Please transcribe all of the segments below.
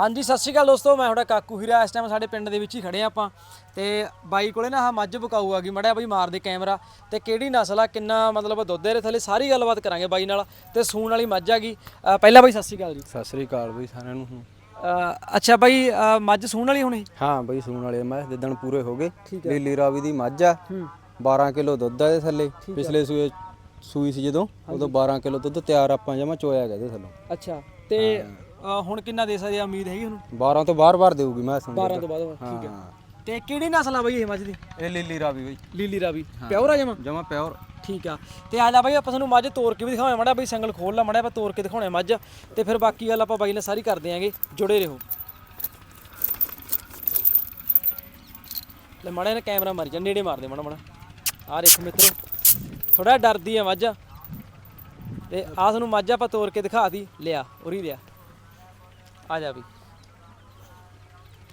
ਹਾਂਜੀ ਸਤਿ ਸ਼੍ਰੀ ਅਕਾਲ ਦੋਸਤੋ ਮੈਂ ਤੁਹਾਡਾ ਕਾਕੂ ਹੀਰਾ। ਇਸ ਟਾਈਮ ਸਾਡੇ ਪਿੰਡ ਦੇ ਵਿੱਚ ਹੀ ਖੜੇ ਆਪਾਂ। ਤੇ ਬਾਈ ਕੋਲੇ ਨਾ ਆਹ ਮੱਝ ਬਕਾਊ ਆ ਗਈ ਮੜਿਆ ਬਈ ਮਾਰ ਦੇ ਕੈਮਰਾ। ਤੇ ਕਿਹੜੀ ਨਸਲ ਆ ਕਿੰਨਾ ਮਤਲਬ ਦੁੱਧ ਦੇ ਥੱਲੇ ਸਾਰੀ ਗੱਲਬਾਤ ਕਰਾਂਗੇ ਬਾਈ ਨਾਲ। ਤੇ ਸੂਣ ਵਾਲੀ ਮੱਝ ਆ ਗਈ। ਅ, ਪਹਿਲਾਂ ਬਾਈ ਸਤਿ ਸ਼੍ਰੀ ਅਕਾਲ ਜੀ। ਸਤਿ ਸ੍ਰੀ ਅਕਾਲ ਬਈ ਸਾਰਿਆਂ ਨੂੰ। ਅ, ਅੱਛਾ ਬਾਈ ਅ, ਮੱਝ ਸੂਣ ਵਾਲੀ ਹੁਣ? ਇਹ ਹਾਂ ਬਈ ਸੂਣ ਵਾਲੇ ਮੈਂ ਦਿਨ ਪੂਰੇ ਹੋ ਗਏ ਲੀਲੀ ਰਾਵੀ ਦੀ ਮੱਝ ਆ। 12 ਕਿਲੋ ਦੁੱਧ ਆ ਇਹਦੇ ਥੱਲੇ। ਪਿਛਲੇ ਸੂਏ ਸੂਈ ਸੀ ਜਦੋਂ ਉਦੋਂ 12 ਕਿਲੋ ਦੁੱਧ ਤਿਆਰ ਆਪਾਂ ਜਮਾ ਚੋਇਆ ਗਿਆ ਇਹਦੇ ਥੱਲੋਂ। ਅੱਛਾ। ਤੇ ਅ, ਹੁਣ ਕਿੰਨਾ ਦੇ ਸਕਦੇ ਆ ਉਮੀਦ ਹੈਗੀ ਹੁਣ 12 ਤੋਂ ਬਾਰ-ਬਾਰ ਦੇਊਗੀ ਮੈਂ ਸੁਣ 12 ਤੋਂ ਬਾਅਦ ਠੀਕ ਹੈ। ਤੇ ਕਿਹੜੀ ਨਸਲ ਆ ਬਾਈ ਇਹ ਮੱਝ ਦੀ? ਇਹ ਲੀਲੀ ਰਾਵੀ ਬਈ। ਲੀਲੀ ਰਾਵੀ। ਪਿਓਰ ਆ ਜਮਾ? ਜਮਾ ਪਿਓਰ। ਠੀਕ ਆ। ਤੇ ਆ ਜਾ ਬਾਈ ਆਪਾਂ ਤੁਹਾਨੂੰ ਮੱਝ ਤੋੜ ਕੇ ਵੀ ਦਿਖਾਵਾਂ ਮੜਾ ਬਾਈ ਸੰਗਲ ਖੋਲ ਲਾ ਮੜਾ ਆਪਾਂ ਤੋੜ ਕੇ ਦਿਖਾਉਣੇ ਮੱਝ। ਤੇ ਫਿਰ ਬਾਕੀ ਗੱਲ ਆਪਾਂ ਬਾਈ ਨਾਲ ਸਾਰੀ ਕਰਦੇ ਆਂਗੇ ਜੁੜੇ ਰਹੋ। ਲੈ ਮੜਾ ਨੇ ਕੈਮਰਾ ਮਾਰੀ ਜਾ ਨੇੜੇ ਮਾਰ ਦੇ ਮੜਾ ਮੜਾ। ਆ ਦੇਖ ਮਿੱਤਰੋ ਥੋੜਾ ਡਰਦੀ ਆ ਮੱਝ। ਤੇ ਆ ਤੁਹਾਨੂੰ ਮੱਝ ਆਪਾਂ ਤੋੜ ਕੇ ਦਿਖਾਤੀ ਲਿਆ ਉਰੀ ਲਿਆ। ਆ ਜਾ ਵੀ।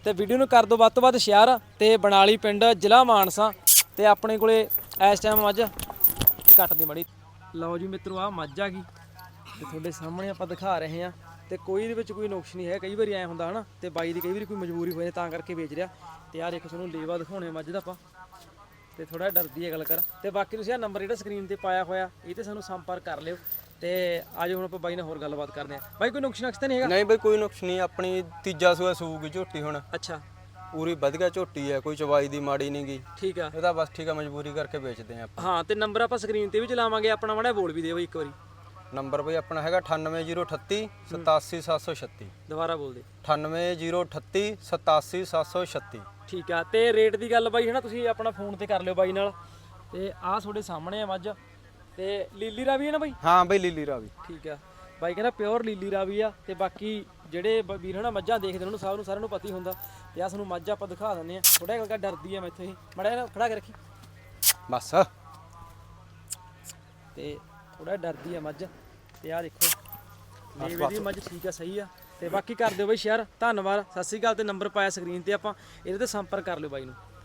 ਤੇ ਵੀਡੀਓ ਨੂੰ ਕਰ ਦਿਓ ਵੱਧ ਤੋਂ ਵੱਧ ਸ਼ੇਅਰ ਤੇ ਬਨਾਲੀ ਪਿੰਡ ਜ਼ਿਲ੍ਹਾ ਮਾਨਸਾ ਤੇ ਆਪਣੇ ਕੋਲੇ ਇਸ ਟਾਈਮ ਮੱਝ ਕੱਟ ਮੜੀ। ਲਓ ਜੀ ਮਿੱਤਰੋ ਆ ਮੱਝ ਆ ਗਈ ਤੇ ਤੁਹਾਡੇ ਸਾਹਮਣੇ ਆਪਾਂ ਦਿਖਾ ਰਹੇ ਹਾਂ ਤੇ ਕੋਈ ਇਹਦੇ ਵਿੱਚ ਕੋਈ ਨੁਕਸ ਨਹੀਂ ਹੈ। ਕਈ ਵਾਰੀ ਐ ਹੁੰਦਾ ਹਨਾ ਤੇ ਬਾਈ ਦੀ ਕਈ ਵਾਰੀ ਕੋਈ ਮਜਬੂਰੀ ਹੋਏ ਤਾਂ ਕਰਕੇ ਵੇਚ ਰਿਹਾ। ਤੇ ਯਾਰ ਇੱਕ ਤੁਹਾਨੂੰ ਲੇਵਾ ਦਿਖਾਉਣੇ ਮੱਝ ਦਾ ਆਪਾਂ। ਤੇ ਥੋੜਾ ਡਰਦੀ ਹੈ ਗੱਲ ਕਰ। ਤੇ ਬਾਕੀ ਤੁਸੀਂ ਆ ਨੰਬਰ ਜਿਹੜਾ ਸਕਰੀਨ ਤੇ ਪਾਇਆ ਹੋਇਆ, ਇਹ ਤੇ ਸਾਨੂੰ ਸੰਪਰਕ ਕਰ ਲਿਓ। ਤੇ ਆਜੋ ਹੁਣ ਆਪਾਂ ਬਾਈ ਨਾਲ ਹੋਰ ਗੱਲਬਾਤ ਕਰਦੇ ਆ ਬਾਈ ਕੋਈ ਨੁਕਸ ਨਕਸ ਤਾਂ ਨਹੀਂ ਹੈਗਾ? ਨਹੀਂ ਬਈ ਕੋਈ ਨੁਕਸ ਨਹੀਂ। ਆਪਣੀ ਤੀਜਾ ਸੂਆ ਸੂਗੀ ਝੋਟੀ ਹੁਣ। ਅੱਛਾ। ਪੂਰੀ ਵਧੀਆ ਝੋਟੀ ਹੈ ਕੋਈ ਚਵਾਈ ਦੀ ਮਾੜੀ ਨਹੀਂ ਗਈ ਠੀਕ ਆ। ਇਹਦਾ ਬਸ ਠੀਕ ਆ ਮਜਬੂਰੀ ਕਰਕੇ ਵੇਚਦੇ ਆ ਆਪਾਂ। ਹਾਂ ਤੇ ਨੰਬਰ ਆਪਾਂ ਸਕਰੀਨ ਤੇ ਵੀ ਚਲਾਵਾਂਗੇ ਆਪਣਾ ਮੜਾ ਬੋਲ ਵੀ ਦਿਓ ਇੱਕ ਵਾਰੀ। ਨੰਬਰ ਬਈ ਆਪਣਾ ਹੈਗਾ 98038 87736 ਦੁਬਾਰਾ ਬੋਲ ਦੇ 98038 87736 ਠੀਕ ਆ ਤੇ ਰੇਟ ਦੀ ਗੱਲ ਬਾਈ ਹਨਾ ਤੁਸੀਂ ਆਪਣਾ ਫੋਨ ਤੇ ਕਰ ਲਿਓ ਬਾਈ ਨਾਲ। ਤੇ ਆਹ ਤੁਹਾਡੇ ਸਾਹਮਣੇ ਆ ਮੱਝ। ਤੇ ਲੀਲੀ ਰਾਵੀ ਹੈ ਨਾ ਬਾਈ? ਹਾਂ ਬਈ ਲੀਲੀ ਰਾਵੀ। ਠੀਕ ਆ। ਬਾਈ ਕਹਿੰਦਾ ਪਿਓਰ ਲੀਲੀ ਰਾਵੀ ਆ ਤੇ ਬਾਕੀ ਜਿਹੜੇ ਬ- ਵੀਰ ਹਨਾ ਮੱਝਾਂ ਦੇਖਦੇ ਉਹਨਾਂ ਨੂੰ ਸਭ ਨੂੰ ਸਾਰਿਆਂ ਨੂੰ ਪਤਾ ਹੀ ਹੁੰਦਾ। ਤੇ ਆ ਤੁਹਾਨੂੰ ਮੱਝ ਆਪਾਂ ਦਿਖਾ ਦਿੰਦੇ ਆ। ਥੋੜਾ ਜਿਹਾ ਡਰਦੀ ਆ ਮੈਥੋਂ ਇਹ ਮੜਾ ਨਾ ਖੜਾ ਕੇ ਰੱਖੀ। ਬਸ। ਤੇ ਥੋੜਾ ਡਰਦੀ ਆ ਮੱਝ। ਤੇ ਆ ਦੇਖੋ। ਲੇਵੇ ਦੀ ਮੱਝ ਠੀਕ ਆ ਸਹੀ ਆ। ਤੇ ਬਾਕੀ ਕਰ ਦਿਓ ਬਾਈ ਸ਼ੇਅਰ ਧੰਨਵਾਦ। ਸਤਿ ਸ੍ਰੀ ਅਕਾਲ ਤੇ ਨੰਬਰ ਪਾਇਆ ਸਕਰੀਨ ਤੇ ਆਪਾਂ। ਇਹਦੇ ਤੇ ਸੰਪਰਕ ਕਰ ਲਿਓ ਬਾਈ ਨੂੰ।